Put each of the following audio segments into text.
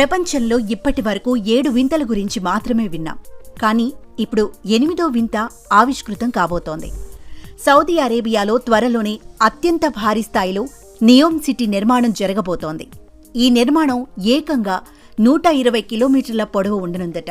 ప్రపంచంలో ఇప్పటి వరకు ఏడు వింతల గురించి మాత్రమే విన్నాం. కానీ ఇప్పుడు ఎనిమిదో వింత ఆవిష్కృతం కాబోతోంది. సౌదీ అరేబియాలో త్వరలోనే అత్యంత భారీ స్థాయిలో నియోమ్ సిటీ నిర్మాణం జరగబోతోంది. ఈ నిర్మాణం ఏకంగా నూట ఇరవై కిలోమీటర్ల పొడవు ఉండనుందట.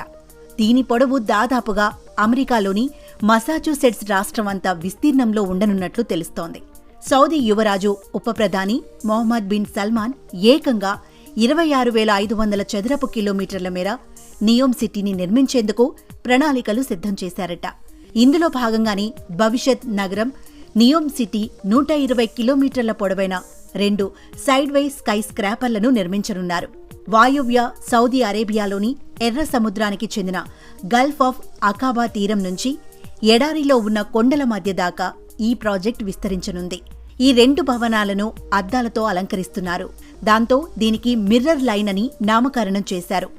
దీని పొడవు దాదాపుగా అమెరికాలోని మసాచ్యూసెట్స్ రాష్ట్రమంతా విస్తీర్ణంలో ఉండనున్నట్లు తెలుస్తోంది. సౌదీ యువరాజు ఉప ప్రధాని మొహమ్మద్ బిన్ సల్మాన్ ఏకంగా ఇరవై ఆరు వేల ఐదు వందల చదరపు కిలోమీటర్ల మేర నియోమ్ సిటీని నిర్మించేందుకు ప్రణాళికలు సిద్ధం చేశారట. ఇందులో భాగంగానే భవిష్యత్ నగరం నియోమ్ సిటీ నూట ఇరవై కిలోమీటర్ల పొడవైన రెండు సైడ్వే స్కై స్క్రాపర్లను నిర్మించనున్నారు. వాయువ్య సౌదీ అరేబియాలోని ఎర్ర సముద్రానికి చెందిన గల్ఫ్ ఆఫ్ అకాబా తీరం నుంచి ఎడారిలో ఉన్న కొండల మధ్య దాకా ఈ ప్రాజెక్ట్ విస్తరించనుంది. ఈ రెండు భవనాలను అద్దాలతో అలంకరిస్తున్నారు. దాంతో దీనికి మిర్రర్ లైన్ అని నామకరణం చేశారు.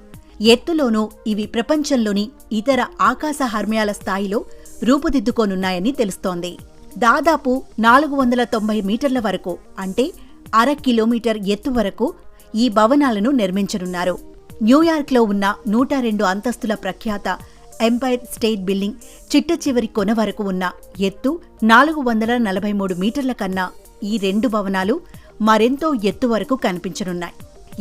ఎత్తులోనూ ఇవి ప్రపంచంలోని ఇతర ఆకాశ హర్మ్యాల స్థాయిలో రూపుదిద్దుకోనున్నాయని తెలుస్తోంది. దాదాపు నాలుగు వందల తొంభై మీటర్ల వరకు అంటే అర కిలోమీటర్ ఎత్తు వరకు ఈ భవనాలను నిర్మించనున్నారు. న్యూయార్క్లో ఉన్న నూట రెండు అంతస్తుల ప్రఖ్యాత ఎంపైర్ స్టేట్ బిల్డింగ్ చిట్ట చివరి కొన వరకు ఉన్న ఎత్తు నాలుగు వందల నలభై మూడు మీటర్ల కన్నా ఈ రెండు భవనాలు మరెంతో ఎత్తు వరకు కనిపించనున్నాయి.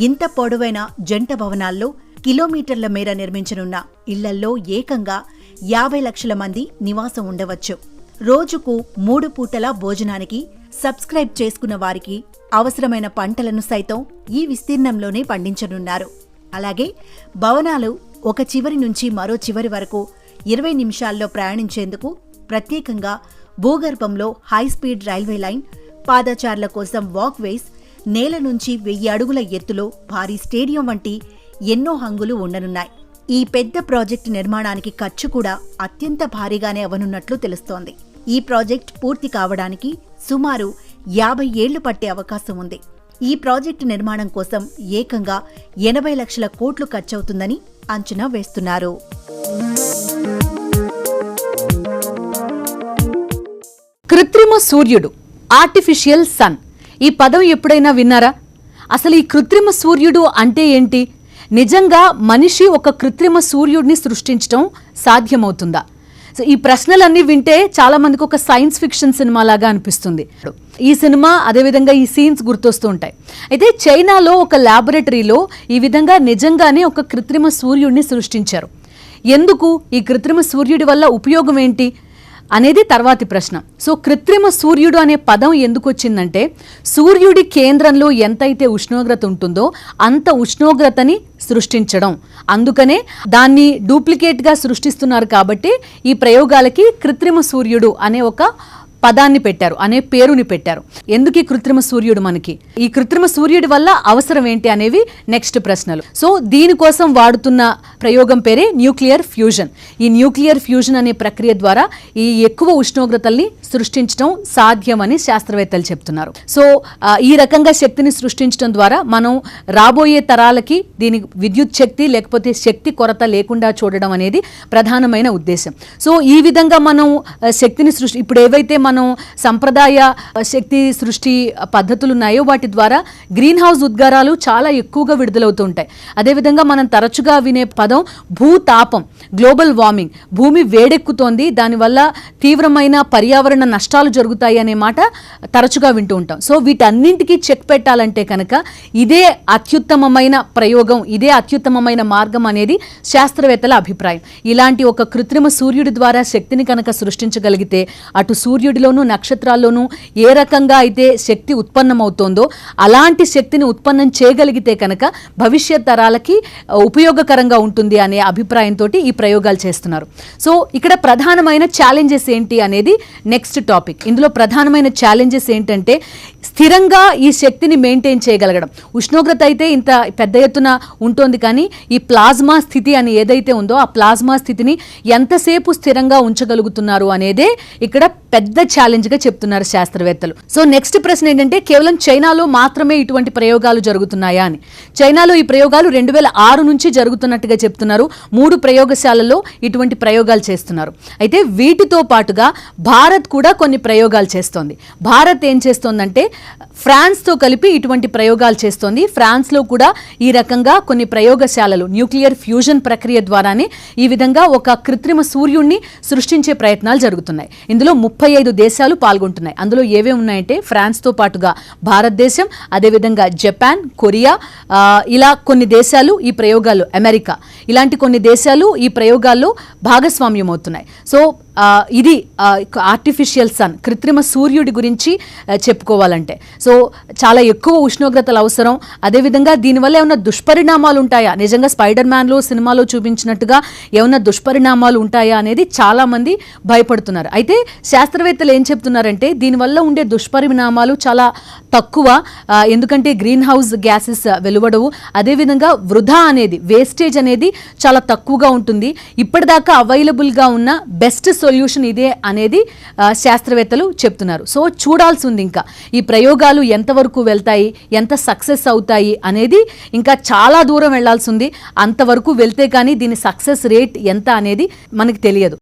ఇంత పొడవైన జంట భవనాల్లో కిలోమీటర్ల మేర నిర్మించనున్న ఇళ్ళల్లో ఏకంగా యాభై లక్షల మంది నివాసం ఉండవచ్చు. రోజుకు మూడు పూటల భోజనానికి సబ్స్క్రైబ్ చేసుకున్న వారికి అవసరమైన పంటలను సైతం ఈ విస్తీర్ణంలోనే పండించనున్నారు. అలాగే భవనాలు ఒక చివరి నుంచి మరో చివరి వరకు ఇరవై నిమిషాల్లో ప్రయాణించేందుకు ప్రత్యేకంగా భూగర్భంలో హైస్పీడ్ రైల్వే లైన్ పాదచారుల కోసం వాక్వేస్ నేల నుంచి వెయ్యి అడుగుల ఎత్తులో భారీ స్టేడియం వంటి ఎన్నో హంగులు ఉండనున్నాయి. ఈ పెద్ద ప్రాజెక్టు నిర్మాణానికి ఖర్చు కూడా అత్యంత భారీగానే అవనున్నట్లు తెలుస్తోంది. ఈ ప్రాజెక్ట్ పూర్తి కావడానికి సుమారు యాభై ఏళ్ళు పట్టే అవకాశం ఉంది. ఈ ప్రాజెక్టు నిర్మాణం కోసం ఏకంగా ఎనభై లక్షల కోట్లు ఖర్చవుతుందని అంచనా వేస్తున్నారు. కృత్రిమ సూర్యుడు ఆర్టిఫిషియల్ సన్ ఈ పదం ఎప్పుడైనా విన్నారా? అసలు ఈ కృత్రిమ సూర్యుడు అంటే ఏంటి? నిజంగా మనిషి ఒక కృత్రిమ సూర్యుడిని సృష్టించడం సాధ్యమవుతుందా? సో ఈ ప్రశ్నలన్నీ వింటే చాలా మందికి ఒక సైన్స్ ఫిక్షన్ సినిమా లాగా అనిపిస్తుంది. ఈ సినిమా అదేవిధంగా ఈ సీన్స్ గుర్తొస్తూ ఉంటాయి. అయితే చైనాలో ఒక ల్యాబొరేటరీలో ఈ విధంగా నిజంగానే ఒక కృత్రిమ సూర్యుడిని సృష్టించారు. ఎందుకు? ఈ కృత్రిమ సూర్యుడి వల్ల ఉపయోగం ఏంటి? అనేది తర్వాతి ప్రశ్న. సో కృత్రిమ సూర్యుడు అనే పదం ఎందుకు వచ్చిందంటే సూర్యుడి కేంద్రంలో ఎంతైతే ఉష్ణోగ్రత ఉంటుందో అంత ఉష్ణోగ్రతని సృష్టించడం. అందుకనే దాన్ని డూప్లికేట్గా సృష్టిస్తున్నారు కాబట్టి ఈ ప్రయోగాలకి కృత్రిమ సూర్యుడు అనే ఒక పదాన్ని పెట్టారు అనే పేరుని పెట్టారు. ఎందుకు ఈ కృత్రిమ సూర్యుడు మనకి? ఈ కృత్రిమ సూర్యుడి వల్ల అవసరం ఏంటి అనేవి నెక్స్ట్ ప్రశ్నలు. సో దీనికోసం వాడుతున్న ప్రయోగం పేరే న్యూక్లియర్ ఫ్యూజన్. ఈ న్యూక్లియర్ ఫ్యూజన్ అనే ప్రక్రియ ద్వారా ఈ ఎక్కువ ఉష్ణోగ్రతల్ని సృష్టించడం సాధ్యమని శాస్త్రవేత్తలు చెప్తున్నారు. సో ఈ రకంగా శక్తిని సృష్టించడం ద్వారా మనం రాబోయే తరాలకి దీని విద్యుత్ శక్తి లేకపోతే శక్తి కొరత లేకుండా చూడడం అనేది ప్రధానమైన ఉద్దేశం. సో ఈ విధంగా మనం శక్తిని సృష్టి ఇప్పుడు ఏవైతే మనం సంప్రదాయ శక్తి సృష్టి పద్ధతులు ఉన్నాయో వాటి ద్వారా గ్రీన్ హౌస్ ఉద్గారాలు చాలా ఎక్కువగా విడుదలవుతూ ఉంటాయి అదేవిధంగా మనం తరచుగా వినే పదం భూతాపం గ్లోబల్ వార్మింగ్ భూమి వేడెక్కుతోంది దానివల్ల తీవ్రమైన పర్యావరణ నష్టాలు జరుగుతాయి అనే మాట తరచుగా వింటూ ఉంటాం. సో వీటన్నింటికీ చెక్ పెట్టాలంటే కనుక ఇదే అత్యుత్తమమైన ప్రయోగం ఇదే అత్యుత్తమమైన మార్గం అనేది శాస్త్రవేత్తల అభిప్రాయం. ఇలాంటి ఒక కృత్రిమ సూర్యుడి ద్వారా శక్తిని కనుక సృష్టించగలిగితే అటు సూర్యుడిలోనూ నక్షత్రాల్లోనూ ఏ రకంగా అయితే శక్తి ఉత్పన్నమవుతోందో అలాంటి శక్తిని ఉత్పన్నం చేయగలిగితే కనుక భవిష్యత్ తరాలకి ఉపయోగకరంగా ఉంటుంది అనే అభిప్రాయంతో ఈ ప్రయోగాలు చేస్తున్నారు. సో ఇక్కడ ప్రధానమైన ఛాలెంజెస్ ఏంటి అనేది నెక్స్ట్ టాపిక్ ఇందులో ప్రధానమైన ఛాలెంజెస్ ఏంటంటే స్థిరంగా ఈ శక్తిని మెయింటైన్ చేయగలగడం. ఉష్ణోగ్రత అయితే ఇంత పెద్ద ఎత్తున ఉంటుంది కానీ ఈ ప్లాజ్మా స్థితి అని ఏదైతే ఉందో ఆ ప్లాజ్మా స్థితిని ఎంతసేపు స్థిరంగా ఉంచగలుగుతున్నారు అనేదే ఇక్కడ పెద్ద ఛాలెంజ్గా చెప్తున్నారు శాస్త్రవేత్తలు. సో నెక్స్ట్ ప్రశ్న ఏంటంటే కేవలం చైనాలో మాత్రమే ఇటువంటి ప్రయోగాలు జరుగుతున్నాయా అని. చైనాలో ఈ ప్రయోగాలు రెండు వేల ఆరు నుంచి జరుగుతున్నట్టుగా చెప్తున్నారు. మూడు ప్రయోగశాలల్లో ఇటువంటి ప్రయోగాలు చేస్తున్నారు. అయితే వీటితో పాటుగా భారత్ కూడా కొన్ని ప్రయోగాలు చేస్తోంది. భారత్ ఏం చేస్తోందంటే ఫ్రాన్స్తో కలిపి ఇటువంటి ప్రయోగాలు చేస్తోంది. ఫ్రాన్స్లో కూడా ఈ రకంగా కొన్ని ప్రయోగశాలలు న్యూక్లియర్ ఫ్యూజన్ ప్రక్రియ ద్వారానే ఈ విధంగా ఒక కృత్రిమ సూర్యుడిని సృష్టించే ప్రయత్నాలు జరుగుతున్నాయి. ఇందులో ముప్పై ఐదు దేశాలు పాల్గొంటున్నాయి. అందులో ఏవే ఉన్నాయంటే ఫ్రాన్స్తో పాటుగా భారతదేశం అదేవిధంగా జపాన్ కొరియా ఇలా కొన్ని దేశాలు ఈ ప్రయోగాలు అమెరికా. ఇలాంటి కొన్ని దేశాలు ఈ ప్రయోగాల్లో భాగస్వామ్యం అవుతున్నాయి సో ఇది ఆర్టిఫిషియల్ సన్ కృత్రిమ సూర్యుడి గురించి చెప్పుకోవాలంటే. సో చాలా ఎక్కువ ఉష్ణోగ్రతలు అవసరం. అదేవిధంగా దీనివల్ల ఏమైనా దుష్పరిణామాలు ఉంటాయా? నిజంగా స్పైడర్ మ్యాన్లో సినిమాలో చూపించినట్టుగా ఏమైనా దుష్పరిణామాలు ఉంటాయా అనేది చాలామంది భయపడుతున్నారు. అయితే శాస్త్రవేత్తలు ఏం చెప్తున్నారంటే దీనివల్ల ఉండే దుష్పరిణామాలు చాలా తక్కువ. ఎందుకంటే గ్రీన్ హౌస్ గ్యాసెస్ వెలువడవు. అదేవిధంగా వృధా అనేది వేస్టేజ్ అనేది చాలా తక్కువగా ఉంటుంది. ఇప్పటిదాకా అవైలబుల్గా ఉన్న బెస్ట్ సొల్యూషన్ ఇదే అనేది శాస్త్రవేత్తలు చెప్తున్నారు. సో చూడాల్సి ఉంది ఇంకా ఈ ప్రయోగాలు ఎంతవరకు వెళ్తాయి ఎంత సక్సెస్ అవుతాయి అనేది ఇంకా చాలా దూరం వెళ్ళాల్సి ఉంది. అంతవరకు వెళ్తే కానీ దీని సక్సెస్ రేట్ ఎంత అనేది మనకి తెలియదు.